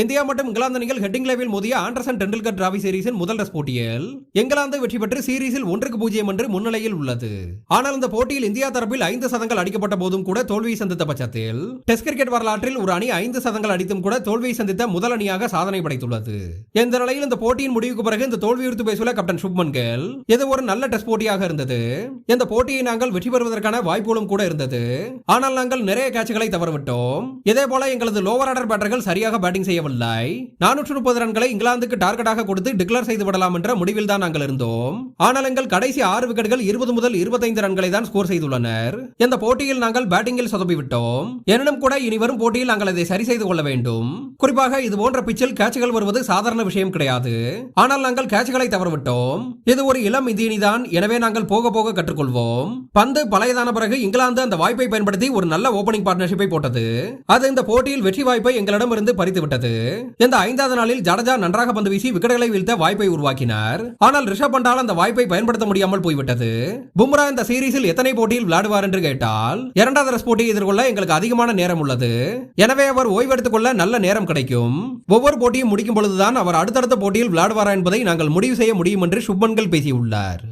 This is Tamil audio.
இந்தியா மற்றும் இங்கிலாந்து அணிகள் ஹெட்டிங் லெவலில் மோதிய ஆண்டர்சன் டெண்டுல்கர் டிராவி சீரீஸின் முதல் டெஸ்ட் போட்டியில் இங்கிலாந்து வெற்றி பெற்று சீரீஸில் ஒன்றுக்கு பூஜ்ஜியம் என்று முன்னிலையில் உள்ளது. ஆனால் இந்த போட்டியில் இந்தியா தரப்பில் ஐந்து சதங்கள் அடிக்கப்பட்ட போதும் கூட தோல்வியை சந்தித்த பட்சத்தில் டெஸ்ட் கிரிக்கெட் வரலாற்றில் ஒரு அணி ஐந்து சதங்கள் அடித்தும் கூட தோல்வியை சந்தித்த முதல் அணியாக சாதனை படைத்துள்ளது. இந்த நிலையில் இந்த போட்டியின் முடிவுக்கு பிறகு இந்த தோல்வி குறித்து பேசுள்ள கேப்டன் சுப்மன் கேல் இது ஒரு நல்ல டெஸ்ட் போட்டியாக இருந்தது. இந்த போட்டியை நாங்கள் வெற்றி பெறுவதற்கான வாய்ப்புகளும் கூட இருந்தது. ஆனால் நாங்கள் நிறைய கேட்சுகளை தவறவிட்டோம். இதே போல எங்களது லோவர் ஆர்டர் பேட்டர்கள் சரியாக பேட்டிங் செய்ய முடியவில்லை நானூற்று முப்பது ரன்களை இங்கிலாந்துக்கு டார்கெட்டாக கொடுத்து டிக்ளேர் செய்து விடலாம் என்ற முடிவில் தான் நாங்கள் இருந்தோம். ஆனால் எங்கள் கடைசி ஆறு விக்கெட்டுகள் இருபது முதல் இருபத்தைந்து ரன்களை தான் ஸ்கோர் செய்துள்ளனர். இந்த போட்டியில் நாங்கள் பேட்டிங்கில் சொதப்பி விட்டோம் எனினும் கூட இனி வரும் போட்டியில் நாங்கள் அதை சரி செய்து கொள்ள வேண்டும். குறிப்பாக இது போன்ற பிச்சில் கேட்சுகள் வருவது சாதாரண விஷயம் கிடையாது. ஆனால் நாங்கள் கேட்சுகளை தவறவிட்டோம். இது ஒரு இளம் இந்தியனி தான் எனவே நாங்கள் போக போக கற்றுக்கொள்வோம். பந்து பழையதான பிறகு இங்கிலாந்து அந்த வாய்ப்பை பயன்படுத்தி ஒரு நல்ல ஓபனிங் பார்ட்னர்ஷிப்பை போட்டது. அது இந்த போட்டியில் வெற்றி வாய்ப்பை எங்களிடம் இருந்து பறித்து விட்டது இந்த ஐந்தாவது நாளில் ஜடேஜா நன்றாக பந்து வீசி விக்கெட்டுகளை வீழ்த்த வாய்ப்பை உருவாக்கினார். ஆனால் ரிஷப் பண்டால் அந்த வாய்ப்பை பயன்படுத்த முடியாமல் போய்விட்டது. பும்ரா இந்த சீரீஸில் எத்தனை போட்டியில் விளையாடுவார் என்று கேட்டால் இரண்டாவது டெஸ்ட் போட்டியை எதிர்கொள்ள எங்களுக்கு அதிகமான நேரம் உள்ளது. எனவே அவர் ஓய்வெடுத்துக் கொள்ள நல்ல நேரம் கிடைக்கும். ஒவ்வொரு போட்டியும் முடிக்கும் பொழுதுதான் அவர் அடுத்தடுத்த போட்டியில் விளையாடுவாரா என்பதை நாங்கள் முடிவு செய்ய முடியும் என்று சுப்மன்கள் பேசியுள்ளார்.